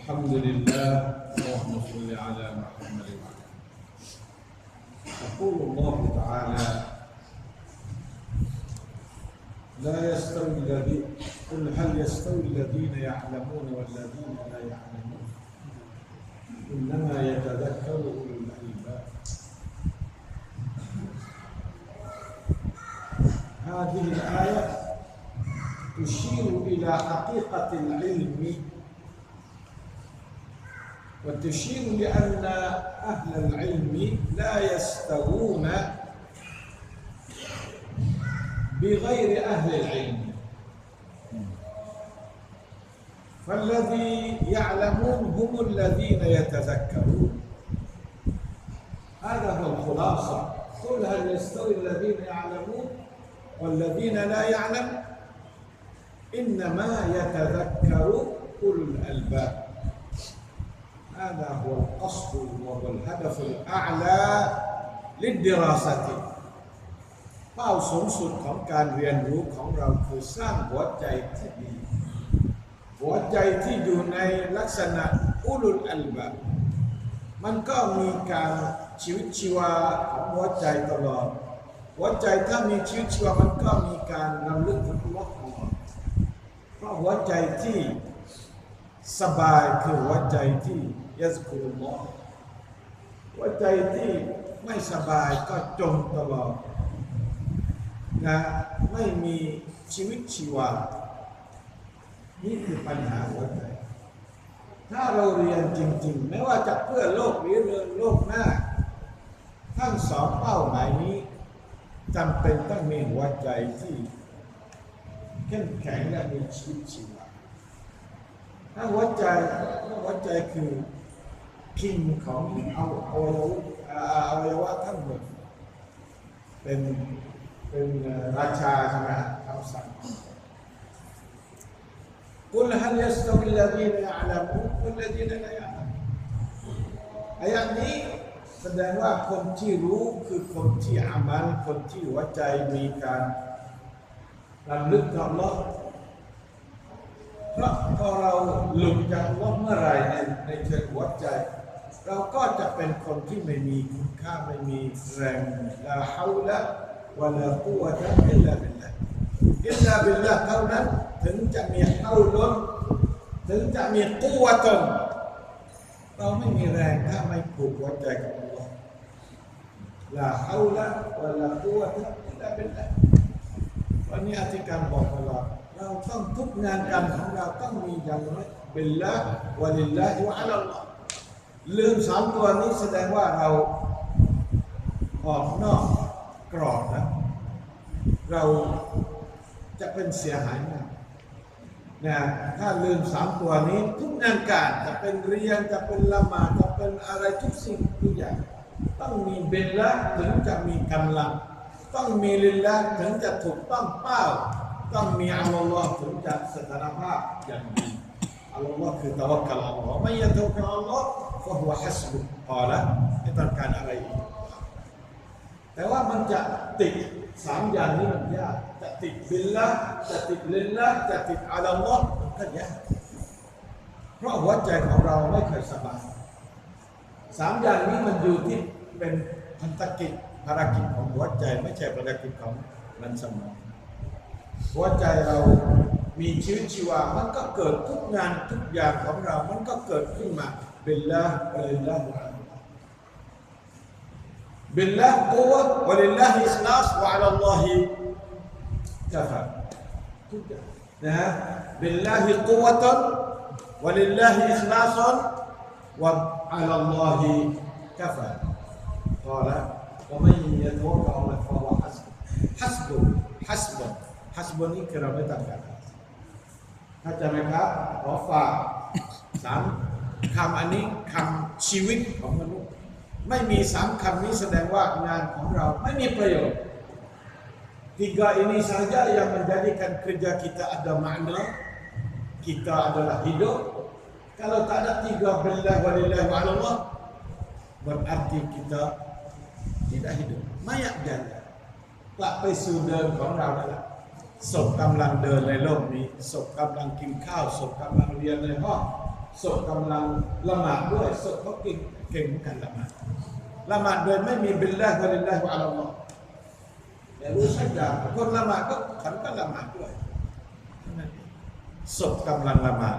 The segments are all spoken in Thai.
الحمد لله اللهم صل على محمد وعلى يقول الله تعالى لا يستوي الذين قل هل يستوي الذين يعلمون والذين لا يعلمون؟ إنما يتذكر أولو الألباب. هذه الآية تشير إلى حقيقة العلم وتشير لأن أهل العلم لا يستوون بغير أهل العلم. فالذي يعلمون هم الذين يتذكرون. هذا هو الخلاصة. قل هل يستوي الذين يعلمون والذين لا يعلم؟ إنما يتذكر أولو الألباب. هذا هو القصد وهو الهدف الأعلى للدراسة เป้าสูงสุดของการเรียนรู้ของเราคือสร้างหัวใจที่ดี หัวใจที่อยู่ในลักษณะอุลุลอัลบะมันก็มีการชีวิตชีวาของหัวใจตลอด หัวใจถ้ามีชีวิตชีวามันก็มีการรำลึกถึงอัลลอฮ์ตลอดเพราะหัวใจที่ สบายคือหัวใจที่ยัสกุลลอฮ์หัวใจที่ไม่สบายก็จมตลอดนะไม่มีชีวิตชีวา นี่คือปัญหาหัวใจ ถ้าเราเรียนจริง ๆ ไม่ว่าจะเพื่อโลกหรือเรือโลกหน้า ทั้งสองเป้าหมายนี้จำเป็นต้องมีหัวใจที่เข้มแข็งและมีชีวิตชีวา ถ้าหัวใจถ้าหัวใจคือคิงของเอาเอาอวัยวะทั้งหมด เป็นเป็นราชาใช่ไหมคำสั่ง قل هل يستوي الذين يعلمون والذين لا يعلمون อายะนี้แสดงว่าคนที่รู้คือคนที่อามันคนที่หัวใจมีการรำลึกต่อ Allah เพราะพอเราหลุดจากอัลลอฮ์เมื่อไรในในเชิงหัวใจ เราก็จะเป็นคนที่ไม่มีคุณค่าไม่มีแรงลาฮาวละวะลากุวะตะอิลลาบิลลาอิลลาบิลลาเท่านั้นถึงจะมีเท่าล้นถึงจะมีกุวะตนเราไม่มีแรงถ้าไม่ผูกหัวใจกับอัลลอฮ์ลาฮาวละวะลากุวะตะอิลลาบิลลาวันนี้อธิการบอกตลอด เราต้องทุกงานการของเราต้องมีอย่างน้อยเบิลละวะลิลลาฮิวะอัลลอฮ์ลืมสามตัวนี้แสดงว่าเราออกนอกกรอบนะเราจะเป็นเสียหายมากนะถ้าลืมสามตัวนี้ ทุกงานการจะเป็นเรียนจะเป็นละหมาดจะเป็นอะไรทุกสิ่งทุกอย่างต้องมีเบลละถึงจะมีกำลัง ต้องมีลิลละถึงจะถูกต้องเป้า ต้องมีอัลลอฮ์ถึงจะสถานภาพอย่างดีอัลลอฮ์คือตะวักกลอัลลอฮ์ไม่ยะตะวักลอัลลอฮ์ฟะฮุวะฮัสบุพอละไม่ต้องการอะไรอีกแต่ว่ามันจะติดสามอย่างนี้มันยากจะติดบิลละจะติดลิลละจะติดอัลลอฮ์มันก็ยากเพราะหัวใจของเราไม่เคยสบายสามอย่างนี้มันอยู่ที่เป็นพันธกิจภารกิจของหัวใจไม่ใช่ภารกิจของมันสมอง หัวใจเรามีชีวิตชีวา มันก็เกิดทุกงานทุกอย่างของเรา มันก็เกิดขึ้นมาบิลละบิลละบิลละกุวะวะลิลละอิสลาสวะอัลลอฮิกะฟะทุกอย่างนะฮะบิลละฮิกุวะตันวะลิลละอิสลาสันวะอัลลอฮิกะฟะพอแล้วก็ไม่มีโทษเราเลยพอว่ฮัสฮัสบุ นนี้คือเราไม่ต้องการเข้าใจไหมครับขอฝากสามคำอันนี้คำชีวิตของมนุษย์ ไม่มีสามคำนี้แสดงว่างานของเราไม่มีประโยชน์ tiga ini saja yang menjadikan kerja kita ada makna kita adalah hidup kalau tak ada tiga billah walillah wa Allah berarti kita tidak hidup mayat janda กลับไป ศพกำลังเดินในโลกนี้ศพกำลังกินข้าวศพกำลังเรียนในห้องศพกำลังละหมาดด้วยศพเขากินเก่งกันละหมาดละหมาดโดยไม่มีบิลลาห์วะลิลลาห์วอัลลอฮ์แต่รู้สักอย่างคนละหมาดก็ขันก็ละหมาดด้วยศพกำลังละหมาด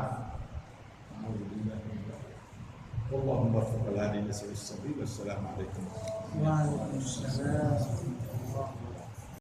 อัลลอฮฺมุบัฟกะลาดีนะซุลสซาบิบัสสลามอะลัยกุมวะอะลัยกุมสลาม